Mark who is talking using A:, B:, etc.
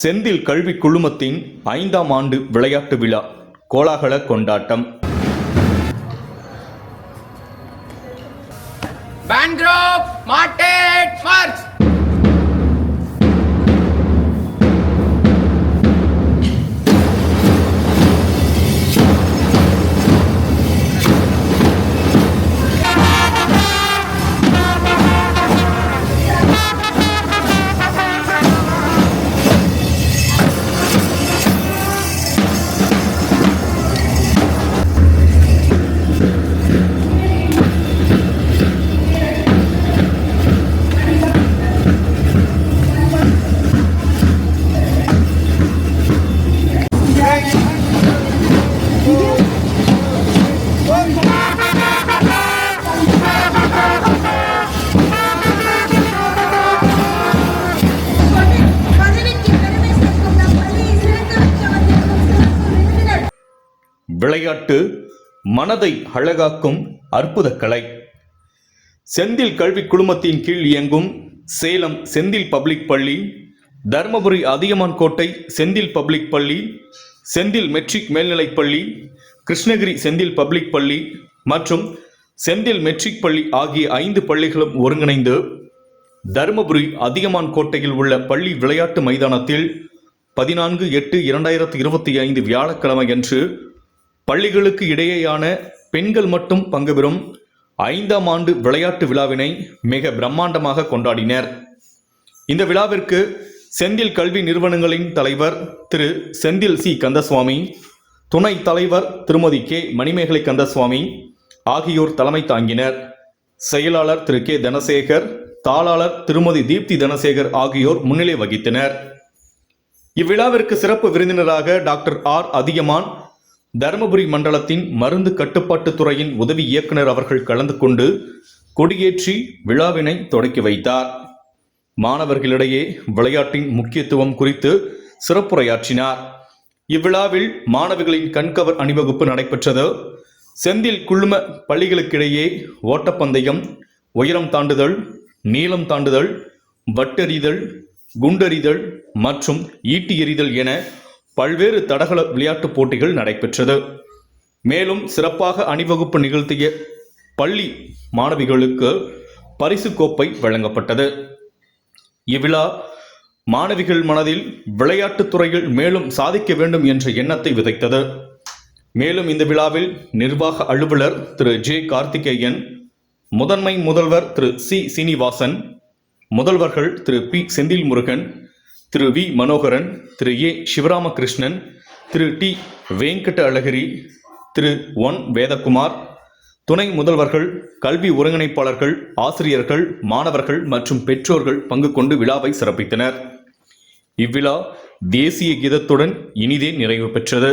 A: செந்தில் கல்வி குழுமத்தின் ஐந்தாம் ஆண்டு விளையாட்டு விழா கோலாகல கொண்டாட்டம்
B: பேங்க்ரோப் மார்க்கெட் March.
A: விளையாட்டு மனதை அழகாக்கும் அற்புத கலை. செந்தில் கல்வி குழுமத்தின் கீழ் இயங்கும் சேலம் செந்தில் பப்ளிக் பள்ளி தருமபுரி அதியமான் கோட்டை செந்தில் பப்ளிக் பள்ளி செந்தில் மெட்ரிக் மேல்நிலைப் பள்ளி கிருஷ்ணகிரி செந்தில் பப்ளிக் பள்ளி மற்றும் செந்தில் மெட்ரிக் பள்ளி ஆகிய ஐந்து பள்ளிகளும் ஒருங்கிணைந்து தருமபுரி அதியமான் கோட்டையில் உள்ள பள்ளி விளையாட்டு மைதானத்தில் பதினான்கு எட்டு இரண்டாயிரத்தி இருபத்தி ஐந்து வியாழக்கிழமையன்று பள்ளிகளுக்கு இடையேயான பெண்கள் மட்டும் பங்கு பெறும் ஐந்தாம் ஆண்டு விளையாட்டு விழாவினை மிக பிரம்மாண்டமாக கொண்டாடினர். இந்த விழாவிற்கு செந்தில் கல்வி நிறுவனங்களின் தலைவர் திரு செந்தில் சி. கந்தசுவாமி துணை தலைவர் திருமதி கே. மணிமேகலை கந்தசுவாமி ஆகியோர் தலைமை தாங்கினர். செயலாளர் திரு கே. தனசேகர் தாளாளர் திருமதி தீப்தி தனசேகர் ஆகியோர் முன்னிலை வகித்தனர். இவ்விழாவிற்கு சிறப்பு விருந்தினராக டாக்டர் ஆர். அதியமான் தருமபுரி மண்டலத்தின் மருந்து கட்டுப்பாட்டு துறையின் உதவி இயக்குனர் அவர்கள் கலந்து கொண்டு கொடியேற்றி விழாவினை தொடக்கி வைத்தார். மாணவர்களிடையே விளையாட்டின் முக்கியத்துவம் குறித்து சிறப்புரையாற்றினார். இவ்விழாவில் மாணவிகளின் கண்கவர் அணிவகுப்பு நடைபெற்றது. செந்தில் குழும பள்ளிகளுக்கிடையே ஓட்டப்பந்தயம் உயரம் தாண்டுதல் நீளம் தாண்டுதல் வட்டெறிதல் குண்டெறிதல் மற்றும் ஈட்டி எறிதல் என பல்வேறு தடகள விளையாட்டுப் போட்டிகள் நடைபெற்றது. மேலும் சிறப்பாக அணிவகுப்பு நிகழ்த்திய பள்ளி மாணவிகளுக்கு பரிசு கோப்பை வழங்கப்பட்டது. இவ்விழா மாணவிகள் மனதில் விளையாட்டுத் துறையில் மேலும் சாதிக்க வேண்டும் என்ற எண்ணத்தை விதைத்தது. மேலும் இந்த விழாவில் நிர்வாக அலுவலர் திரு. ஜே. கார்த்திகேயன் முதன்மை முதல்வர் திரு. சி. சீனிவாசன் முதல்வர்கள் திரு. P. Senthil Murugan Thiru V Manoharan Thiru A Sivaramakrishnan Thiru D Venkata அழகிரி திரு ஒன் வேதகுமார் துணை முதல்வர்கள் கல்வி ஒருங்கிணைப்பாளர்கள் ஆசிரியர்கள் மாணவர்கள் மற்றும் பெற்றோர்கள் பங்கு கொண்டு விழாவை சிறப்பித்தனர். இவ்விழா தேசிய கீதத்துடன் இனிதே நிறைவு பெற்றது.